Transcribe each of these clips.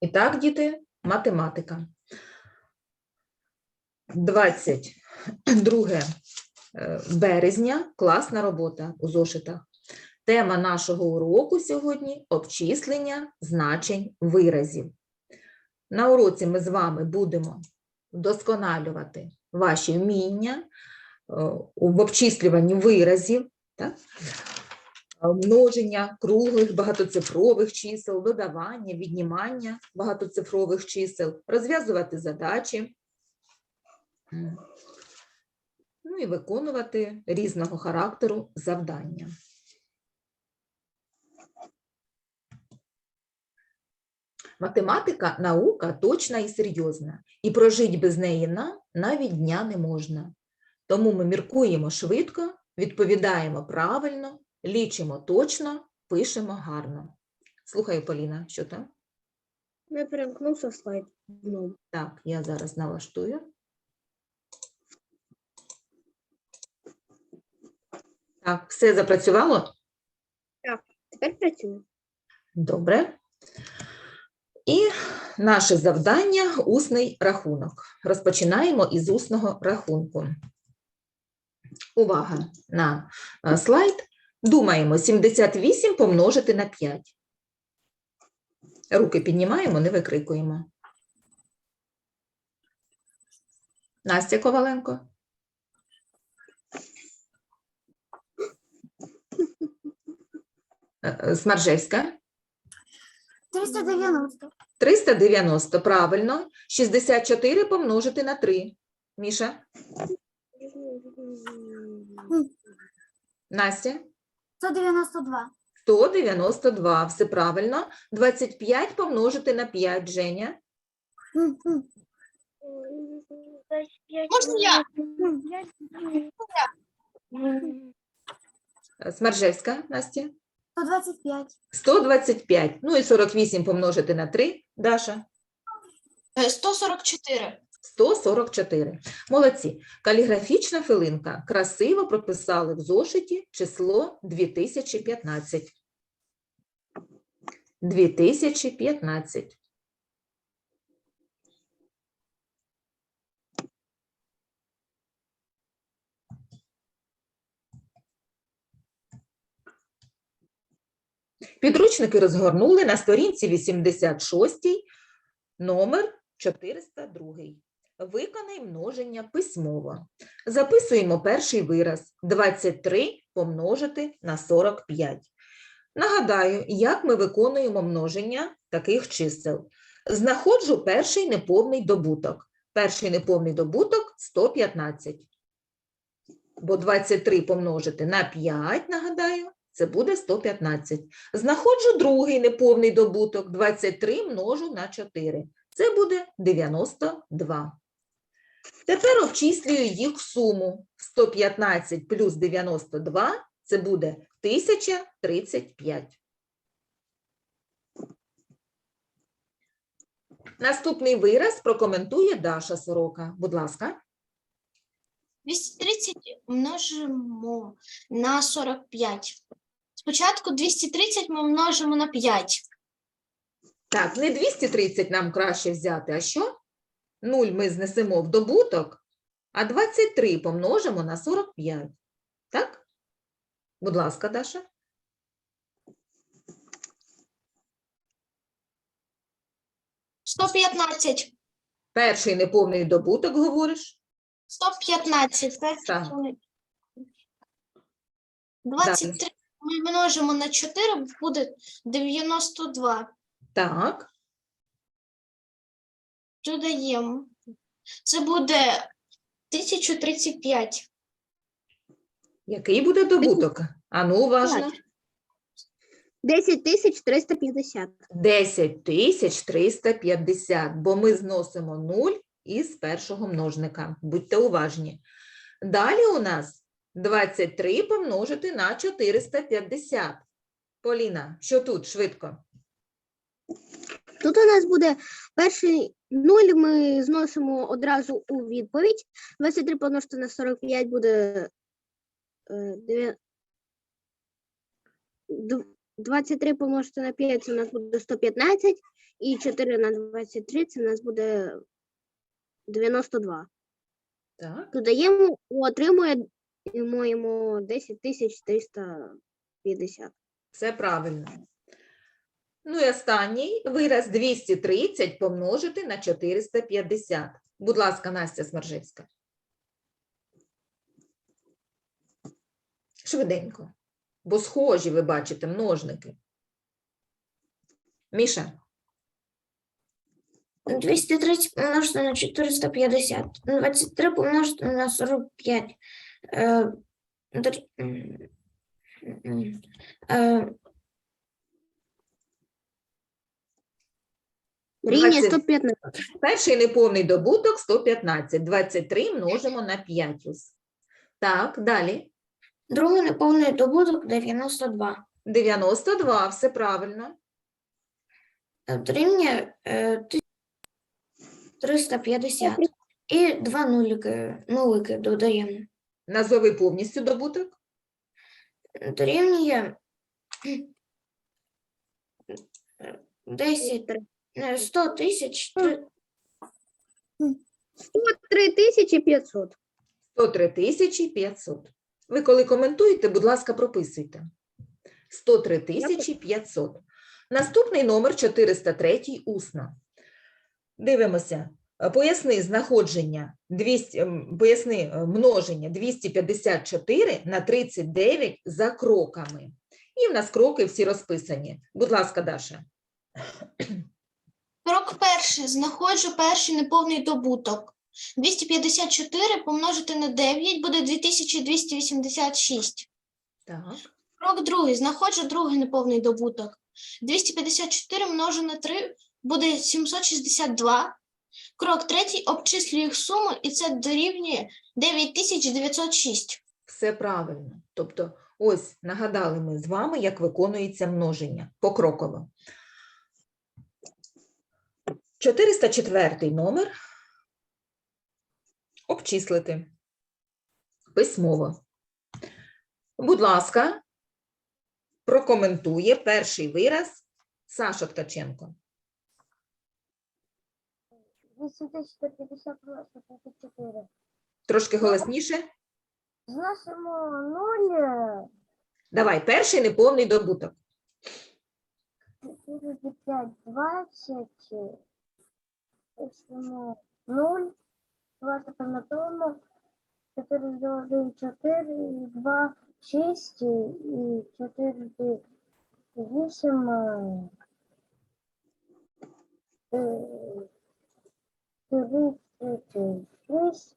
І так, діти, математика. 22 е, березня, класна робота у зошитах. Тема нашого уроку сьогодні обчислення значень виразів. На уроці ми з вами будемо вдосконалювати ваші вміння е, в обчислюванні виразів, так? е, множення круглих багатоцифрових чисел, додавання, віднімання багатоцифрових чисел, розв'язувати задачі, ну і виконувати різного характеру завдання. Математика наука точна і серйозна, і прожить без неї нам навіть дня не можна. Тому ми міркуємо швидко, відповідаємо правильно, лічимо точно, пишемо гарно. Слухаю, Поліна, що там? Не перемкнувся слайд. Ну, Так, я зараз налаштую. Так, все запрацювало? Так, тепер працює. Добре. І наше завдання усний рахунок. Розпочинаємо із усного рахунку. Увага на е, слайд. Думаємо 78 помножити на 5. Руки піднімаємо, не викрикуємо. Настя Коваленко. Е, е, Смаржевська. 390. 390, правильно. 64 помножити на 3. Міша, Настя, 192. 192, все правильно. 25 помножити на 5, Женя. Можна я? Е, Смаржевська, Настя. 125. 125. Ну і 48 помножити на 3, Даша. 144. 144. Молодці. Каліграфічна филинка. Красиво прописали в зошиті число 2015. 2015. Підручники розгорнули на сторінці 86, номер 402. Виконай множення письмово. Записуємо перший вираз 23 помножити на 45. Нагадаю, як ми виконуємо множення таких чисел. Знаходжу перший неповний добуток. Перший неповний добуток 115. Бо 23 помножити на 5, нагадаю, це буде 115. Знаходжу другий неповний добуток 23 множу на 4. Це буде 92. Тепер обчислюю їх суму. 115 плюс 92 – це буде 1035. Наступний вираз прокоментує Даша Сорока. Будь ласка. 230 множимо на 45. Спочатку 230 ми множимо на 5. Так, не 230 нам краще взяти, а що? 0 ми знесемо в добуток, а 23 помножимо на 45. Так? Будь ласка, Даша. – 115. Перший неповний добуток говориш? 115. Так. Так. 23 ми множимо на 4, буде 92. Так. Додаємо. Це буде 1035. Який буде добуток? Ану, уважно. 10 тисяч 350. 10 тисяч 350, бо ми зносимо 0 із першого множника. Будьте уважні. Далі у нас 23 помножити на 450. Поліна, що тут швидко? Тут у нас буде перший нуль, ми зносимо одразу у відповідь. 23 помножити на 45 буде е, дев'я- 23 помножити на 5 це у нас буде 115, і 4 на 23 це у нас буде 92. Так. Додаємо, отримуємо 10 тисяч 350. Все правильно. Ну і останній вираз 230 помножити на 450. Будь ласка, Настя Смержевська. Швиденько. Бо схожі, ви бачите, множники. Міша, 230 помножити на 450. 23 помножити на 45. Е, дор- м, м, е, Рівня 115. перший неповний добуток 115. 23 множимо на 5. Так, далі. Другий неповний добуток 92. 92, все правильно. Е, Дорівнює е, 350. І два нулики, нулики додаємо. Назови повністю добуток. Дорівнює е, 10, е, 100 тисяч три- 103 тисячі 500. 103 тисячі 500. Ви коли коментуєте, будь ласка, прописуйте. 103 тисячі 500. Наступний номер 403 усно. Дивимося. Поясни знаходження 200, ем, поясни е, множення 254 на 39 за кроками. І в нас кроки всі розписані. Будь ласка, Даша. Крок перший. Знаходжу перший неповний добуток. 254 помножити на 9 буде 2286. Так. Крок другий. Знаходжу другий неповний добуток. 254 множу на 3 буде 762. Крок третій. Обчислюю їх суму, і це дорівнює 9906. Все правильно. Тобто, ось нагадали ми з вами, як виконується множення покроково. 404 номер обчислити письмово. Будь ласка, прокоментує перший вираз Саша Ткаченко. 8150 просто 34. Трошки голосніше. Зносимо 0, Давай, перший неповний добуток. 5, 20, пишемо 0, 20 на тому, 4 1, 4, 2, 6, і 4, 8, 36,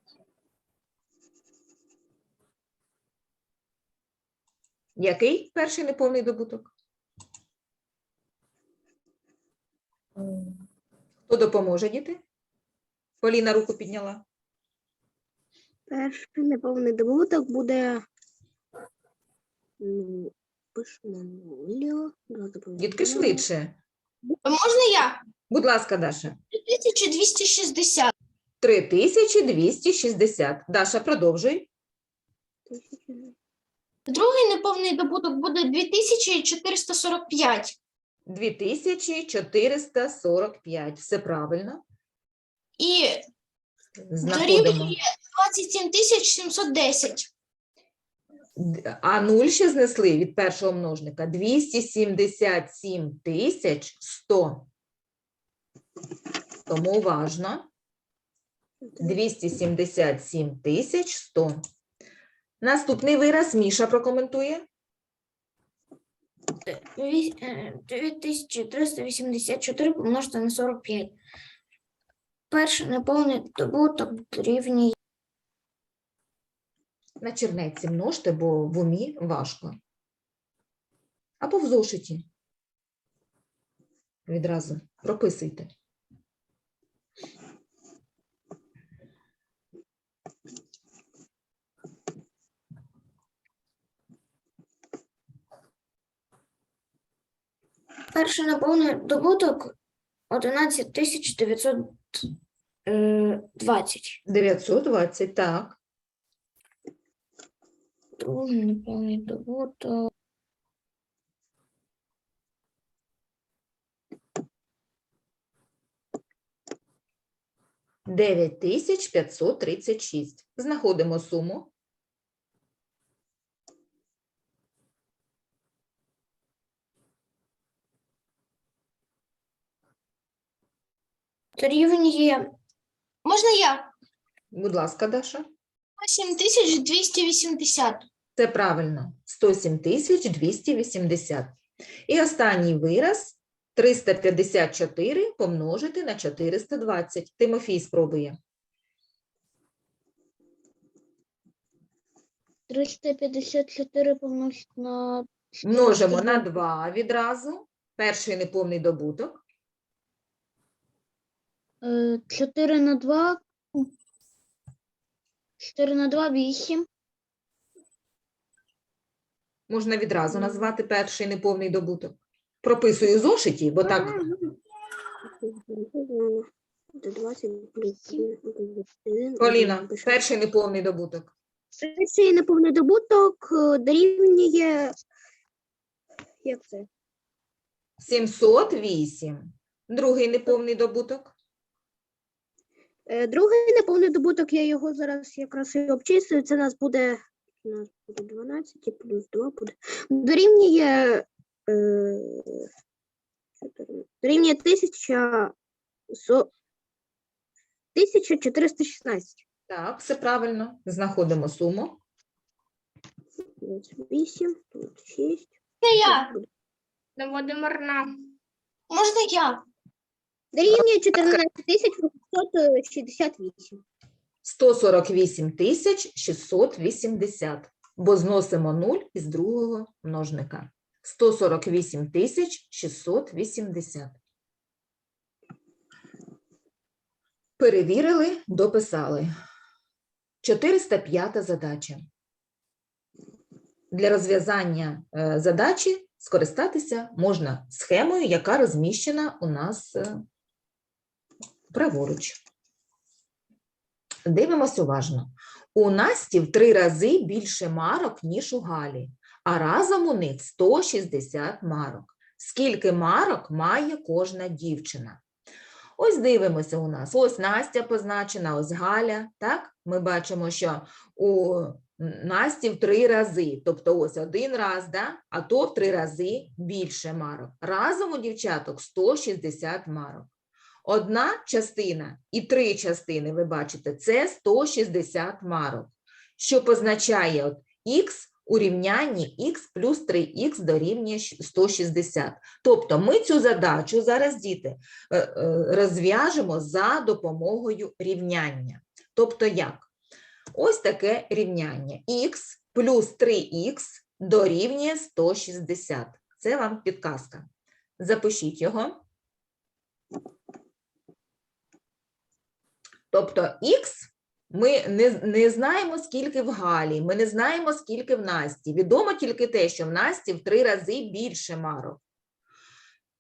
Який перший неповний добуток? Хто допоможе, діти? Поліна руку підняла. Перший неповний добуток буде. Ну, пишемо нуль. Дітки швидше. Можна я? Будь ласка, Даша. 3260. 3260. Даша, продовжуй. Другий неповний добуток буде 2445. 2445. Все правильно. І дорівнює 27710. Д- А нуль ще знесли від першого множника. 277 тисяч 100. Тому уважно. 277 тисяч 100. Наступний вираз Міша прокоментує. Віс- е, 9384 помножити на 45. Перший неповний добуток дорівнює На чернеці множте, бо в умі важко. Або в зошиті. Відразу прописуйте. Перший наповнений добуток 11 тисяч 920. 920, е, так. Другий наповний добуток. Дев'ять тисяч п'ятсот тридцять шість. Знаходимо суму. Дорівнює Можна я? Будь ласка, Даша. 7280. Це правильно. 107 280. І останній вираз 354 помножити на 420. Тимофій спробує. 354 помножити на Множимо на 2 відразу. Перший неповний добуток. 4 Е, на 2. 4 на 2 8. Можна відразу назвати перший неповний добуток. Прописую зошиті, бо так 20 плюс 1. Поліна, перший неповний добуток. Перший неповний добуток е, дорівнює. Як це? 708. Другий неповний добуток. Е, Другий неповний добуток, я його зараз якраз і обчислюю. Це у нас буде, у нас буде 12 і плюс 2 буде. Дорівнює, е, 14, дорівнює 1000, со- 1416. Так, все правильно. Знаходимо суму. 8, тут 6. Не я. Наводимо на Можна я? Дорівнює 14 868. 148 тисяч 680, бо зносимо 0 із другого множника. 148 тисяч 680. Перевірили, дописали. 405 задача. Для розв'язання е, задачі скористатися можна схемою, яка розміщена у нас е, праворуч. Дивимось уважно. У Насті в три рази більше марок, ніж у Галі, а разом у них 160 марок. Скільки марок має кожна дівчина? Ось дивимося у нас. Ось Настя позначена, ось Галя. Так? Ми бачимо, що у Насті в три рази, тобто ось один раз, да? а то в три рази більше марок. Разом у дівчаток 160 марок. Одна частина і три частини, ви бачите, це 160 марок, що позначає от х у рівнянні х плюс 3х дорівнює 160. Тобто ми цю задачу зараз, діти, е, е, розв'яжемо за допомогою рівняння. Тобто як? Ось таке рівняння. х плюс 3х дорівнює 160. Це вам підказка. Запишіть його. Тобто х ми не, не знаємо, скільки в Галі, ми не знаємо, скільки в Насті. Відомо тільки те, що в Насті в три рази більше марок.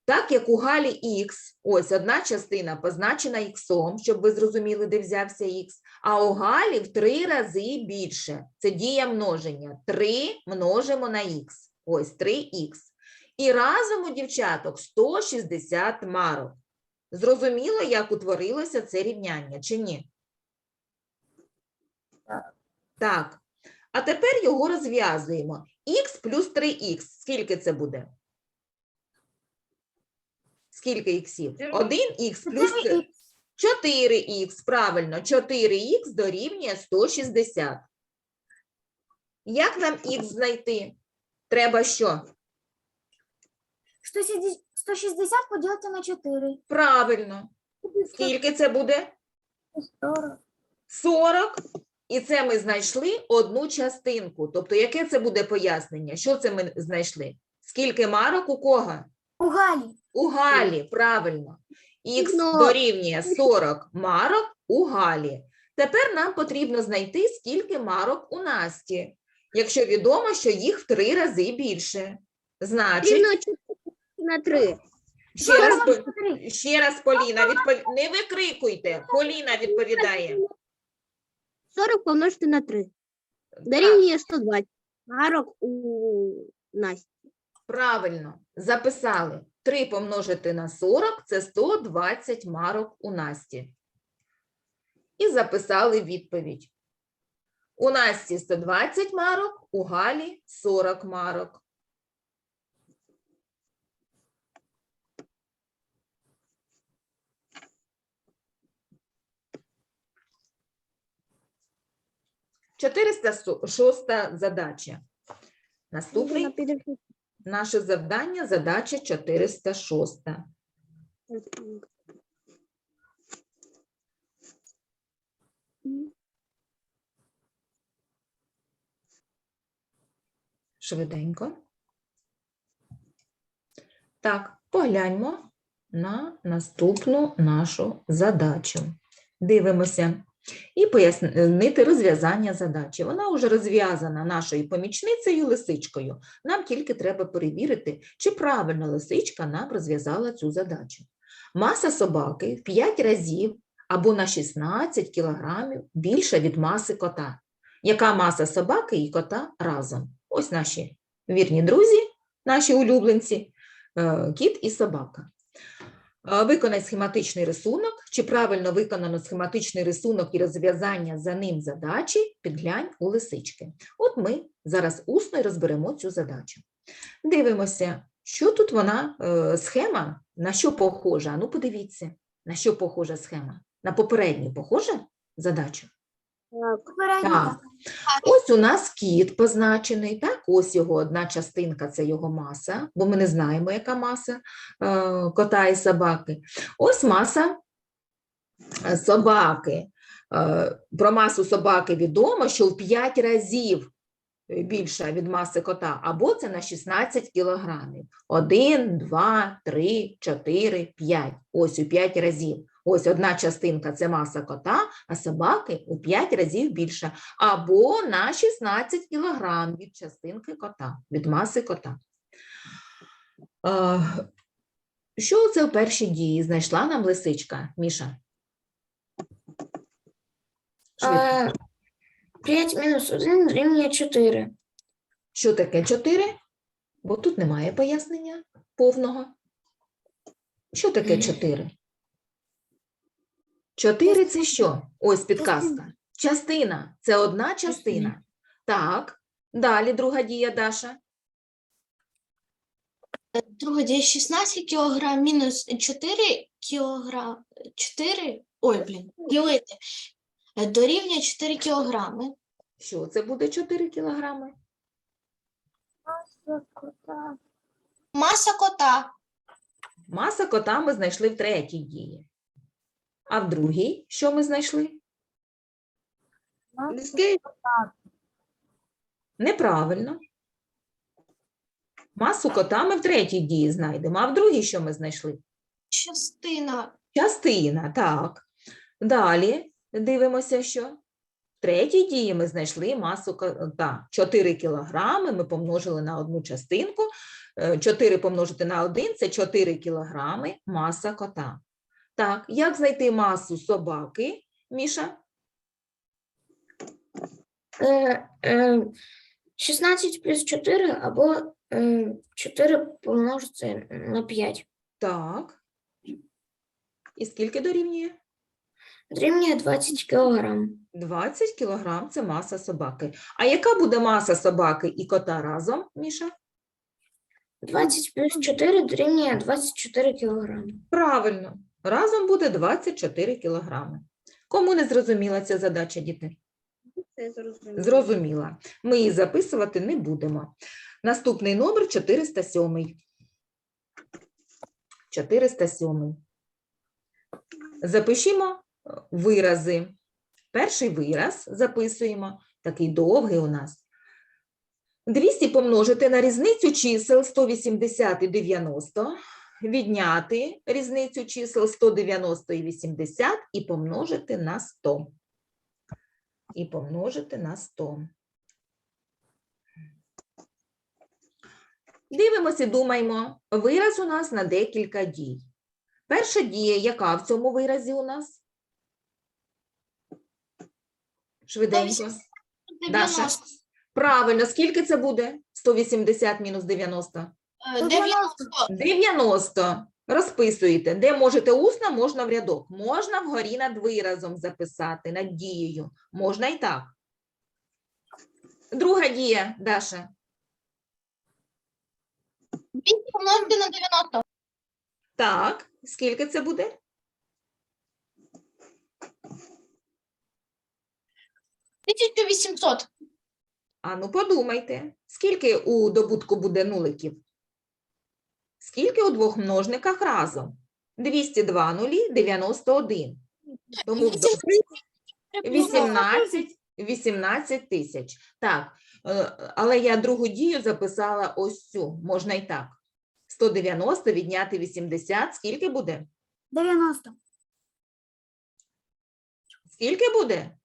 Так як у Галі х, ось одна частина позначена х, щоб ви зрозуміли, де взявся х, а у Галі в три рази більше. Це дія множення. 3 множимо на х. Ось 3х. І разом у дівчаток 160 марок. Зрозуміло, як утворилося це рівняння, чи ні? Так. А тепер його розв'язуємо. х плюс 3х. Скільки це буде? Скільки іксів? 1х плюс 4х. Правильно, 4х дорівнює 160. Як нам х знайти? Треба що? 160 поділити на 4. Правильно. Скільки це буде? 40. І це ми знайшли одну частинку. Тобто, яке це буде пояснення? Що це ми знайшли? Скільки марок у кого? У Галі. У Галі, правильно. Х Ну. дорівнює 40 марок у Галі. Тепер нам потрібно знайти, скільки марок у Насті, якщо відомо, що їх в три рази більше. Значить, Рівно 4 на 3. ще раз, По- ще раз Поліна, відпов... не викрикуйте. Поліна відповідає. 40 помножити на 3. Так, Дорівнює 120. Марок у Насті. правильно, записали. 3 помножити на 40 – це 120 марок у Насті. і записали відповідь. У Насті 120 марок, у Галі 40 марок. Чотириста шоста задача. В наше завдання задача 406. Швиденько. Так, погляньмо на наступну нашу задачу. Дивимося і пояснити розв'язання задачі. Вона вже розв'язана нашою помічницею лисичкою. Нам тільки треба перевірити, чи правильно лисичка нам розв'язала цю задачу. Маса собаки в 5 разів або на 16 кілограмів більша від маси кота. Яка маса собаки і кота разом? Ось наші вірні друзі, наші улюбленці, е, кіт і собака. Виконай схематичний рисунок. Чи правильно виконано схематичний рисунок і розв'язання за ним задачі, підглянь у лисички. От ми зараз усно й розберемо цю задачу. Дивимося, що тут вона, е, схема, на що похожа. Ну, подивіться, на що похожа схема. На попередню похожа задача? Так. Ось у нас кіт позначений, так, ось його одна частинка це його маса, бо ми не знаємо, яка маса е, кота і собаки. Ось маса е, собаки. Е, про масу собаки відомо, що в 5 разів більша від маси кота, або це на 16 кілограмів. 1, 2, 3, 4, 5. Ось у 5 разів. Ось одна частинка це маса кота, а собаки у 5 разів більша. Або на 16 кілограм від частинки кота, від маси кота. Е, Що це в першій дії знайшла нам лисичка, Міша? Швидко. 5 мінус 1 дорівнює 4. Що таке 4? Бо тут немає пояснення повного. Що таке Мгм. 4? 4 це що? Ось підказка. Частина. Це одна частина. Так. Далі друга дія, Даша. Друга дія 16 кілограм мінус 4 кілограм. 4, ой, блін, ділити. Дорівнює 4 кілограми. Що це буде 4 кілограми? Маса кота. Маса кота Маса кота ми знайшли в третій дії. А в другій що ми знайшли? Неправильно. Масу кота ми в третій дії знайдемо, а в другій що ми знайшли? частина Частина, так. Далі дивимося, що в третій дії ми знайшли масу кота. 4 кілограми ми помножили на одну частинку. 4 помножити на 1 – це 4 кілограми маса кота. Так, як знайти масу собаки, Міша? Е, е, 16 плюс 4 або е, 4 помножити на 5. Так. І скільки дорівнює? Дорівнює 20 кілограм. 20 кілограм – це маса собаки. А яка буде маса собаки і кота разом, Міша? 20 плюс 4 дорівнює 24 кілограми. Правильно, разом буде 24 кілограми. Кому не зрозуміла ця задача, діти? Це зрозуміло. Зрозуміла. Ми її записувати не будемо. Наступний номер 407. 407. Запишімо е, вирази. Перший вираз записуємо, такий довгий у нас. 200 помножити на різницю чисел 180 і 90, відняти різницю чисел 190 і 80 і помножити на 100. І помножити на 100. Дивимося, думаємо. Вираз у нас на декілька дій. Перша дія, яка в цьому виразі у нас? Швиденько. 90. Правильно, скільки це буде? 180 мінус 90? Е, 90. 90. розписуєте, де можете усно, можна в рядок. Можна вгорі над виразом записати, над дією. Можна і так. Друга дія, Даша. 200 помножити на 90. Так, скільки це буде? 1800. А ну подумайте, скільки у добутку буде нуликів? Скільки у двох множниках разом? 202 нулі, 91. Тому в добутку 18, 18 тисяч. Так, е, але я другу дію записала ось цю, можна і так. 190 відняти 80, скільки буде? 90. Скільки буде?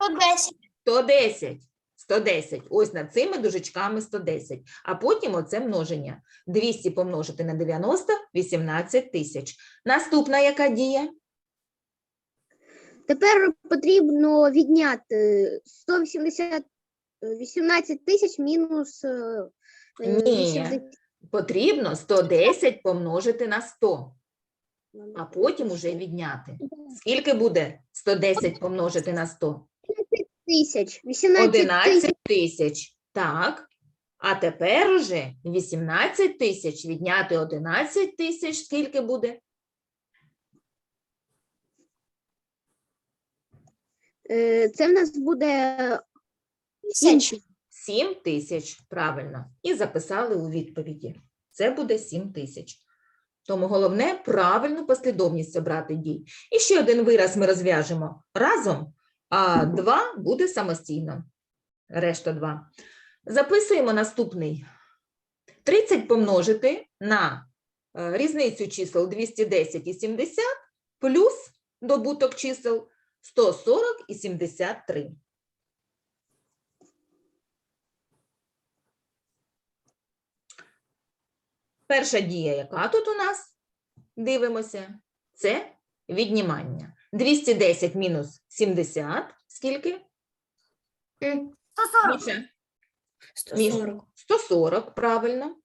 110. 110. 110. Ось над цими дужечками 110. А потім оце множення. 200 помножити на 90 – 18 тисяч. Наступна яка дія? Тепер потрібно відняти 180, е, 18 тисяч мінус е, Ні. Потрібно 110 помножити на 100, а потім уже відняти. Скільки буде 110 помножити на 100? Тисяч. 18 тисяч. 11 тисяч. Так. А тепер уже 18 тисяч відняти 11 тисяч. Скільки буде? Е, Це в нас буде 7 Тисяч. 7 тисяч. Правильно. І записали у відповіді. Це буде 7 тисяч. Тому головне правильну послідовність обрати дій. І ще один вираз ми розв'яжемо разом, а два буде самостійно. Решта два. Записуємо наступний. 30 помножити на е, різницю чисел 210 і 70 плюс добуток чисел 140 і 73. Перша дія, яка тут у нас? Дивимося. Це віднімання. 210 мінус 70. Скільки? 140. Міша? 140. 140, правильно.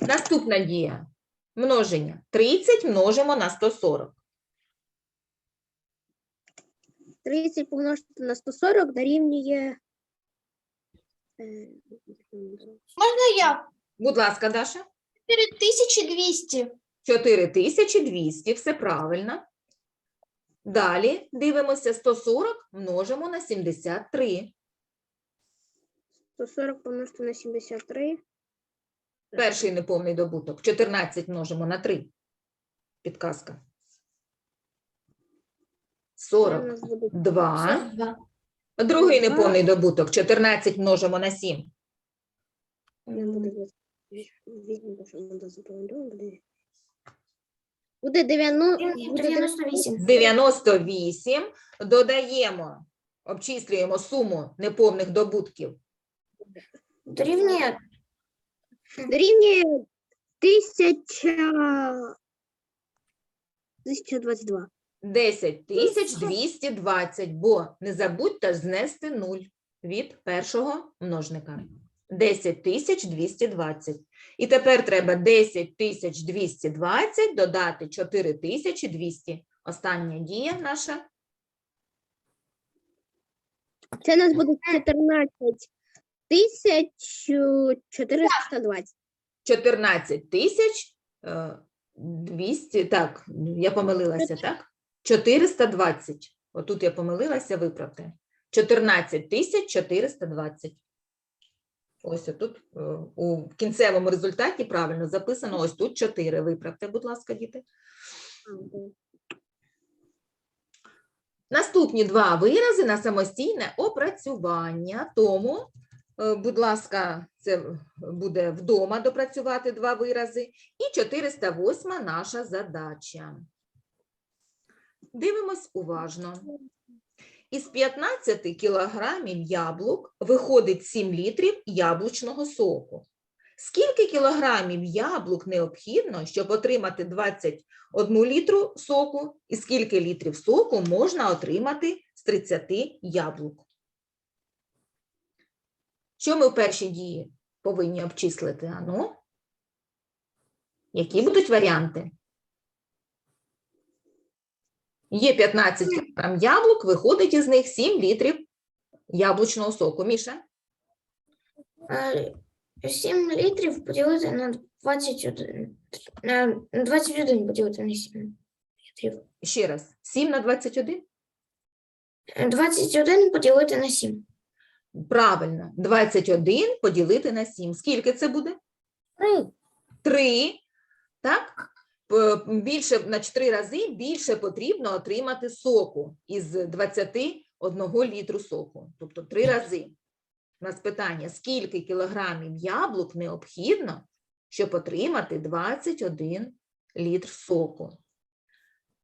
Наступна дія. Множення. 30 множимо на 140. 30 помножити на 140 дорівнює. е, Можна я? Будь ласка, Даша. 4200. 4200, все правильно. Далі дивимося 140 множимо на 73. 140 помножити на 73. Перший неповний добуток. 14 множимо на 3. Підказка. Це 42. 42. Другий неповний добуток. 14 множимо на 7. не буде візьмемо, що буде буде. Буде 90, буде 98. 98. Додаємо, обчислюємо суму неповних добутків. Дорівнює Дорівнює 1000... 1022. 10 тисяч 220, бо не забудьте знести 0 від першого множника. 10 тисяч 220. І тепер треба 10 тисяч 220 додати 4 тисячі 200. Остання дія наша. Це у нас буде 14 тисяч 420. 14 тисяч е, 200, так, я помилилася, так? 420. Отут я помилилася, виправте. 14 тисяч 420. Ось отут е, у кінцевому результаті правильно записано, ось тут 4. Виправте, будь ласка, діти. Наступні два вирази на самостійне опрацювання. Тому, е, будь ласка, це буде вдома допрацювати два вирази. І 408 наша задача. Дивимось уважно. Із 15 кілограмів яблук виходить 7 літрів яблучного соку. Скільки кілограмів яблук необхідно, щоб отримати 21 літру соку, і скільки літрів соку можна отримати з 30 яблук? Що ми в першій дії повинні обчислити? Ану? Які будуть варіанти? Є 15 кг яблук, виходить із них 7 літрів яблучного соку. Міша? Е, 7 літрів поділити на 21. На 21 поділити на 7 літрів. Ще раз. 7 на 21? Е, 21 поділити на 7. Правильно. 21 поділити на 7. Скільки це буде? 3. 3. Так? Більше, на 4 рази більше потрібно отримати соку із 21 літру соку. Тобто 3 рази. У нас питання, скільки кілограмів яблук необхідно, щоб отримати 21 літр соку?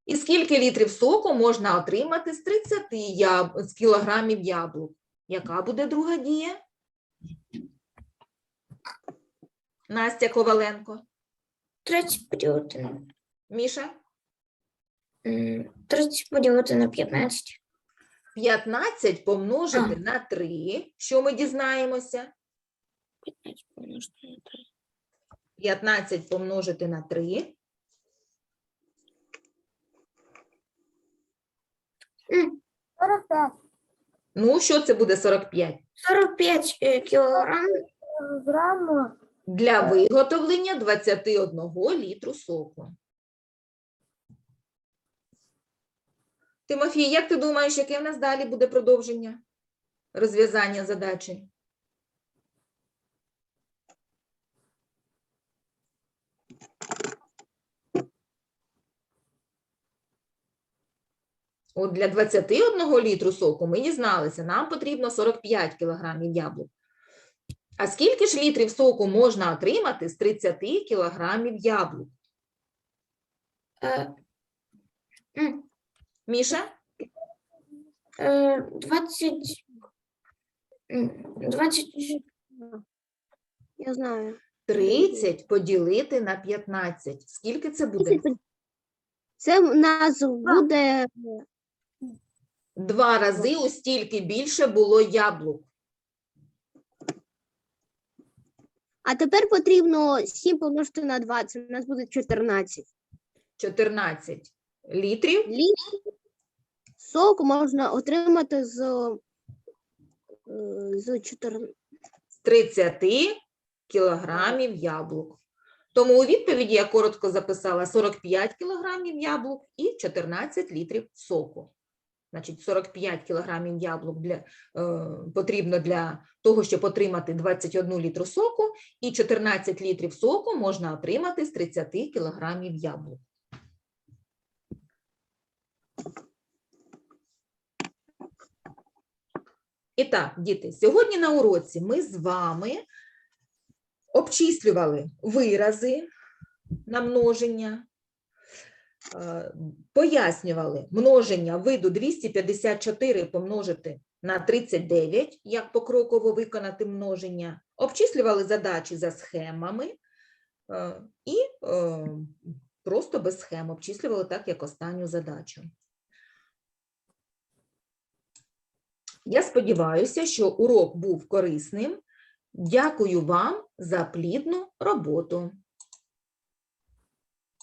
І скільки літрів соку можна отримати з 30 яб... з кілограмів яблук? Яка буде друга дія? Настя Коваленко. 30 поділити на Міша? м, 30 поділити на 15. 15 помножити А. на 3. Що ми дізнаємося? 15 помножити на 3. 15 помножити на 3. Ну, що це буде 45? 45 е, кілограм. Для виготовлення 21 літру соку. Тимофій, як ти думаєш, яке в нас далі буде продовження розв'язання задачі? От для 21 літру соку ми дізналися, нам потрібно 45 кілограмів яблук. А скільки ж літрів соку можна отримати з 30 кілограмів яблук? Е, м, Міша? е, 20. м, 20. Я знаю. 30 поділити на 15. Скільки це буде? Це в нас буде Два рази у стільки більше було яблук. А тепер потрібно 7 помножити на 20, у нас буде 14. 14 літрів. Літрів соку можна отримати з, е, з 14. з 30 кілограмів яблук. Тому у відповіді я коротко записала 45 кілограмів яблук і 14 літрів соку. Значить, 45 кілограмів яблук для, е, потрібно для того, щоб отримати 21 літру соку, і 14 літрів соку можна отримати з 30 кілограмів яблук. І так, діти, сьогодні на уроці ми з вами обчислювали вирази на множення, пояснювали множення виду 254 помножити на 39, як покроково виконати множення, обчислювали задачі за схемами е, і е, просто без схем обчислювали так, як останню задачу. Я сподіваюся, що урок був корисним. Дякую вам за плідну роботу.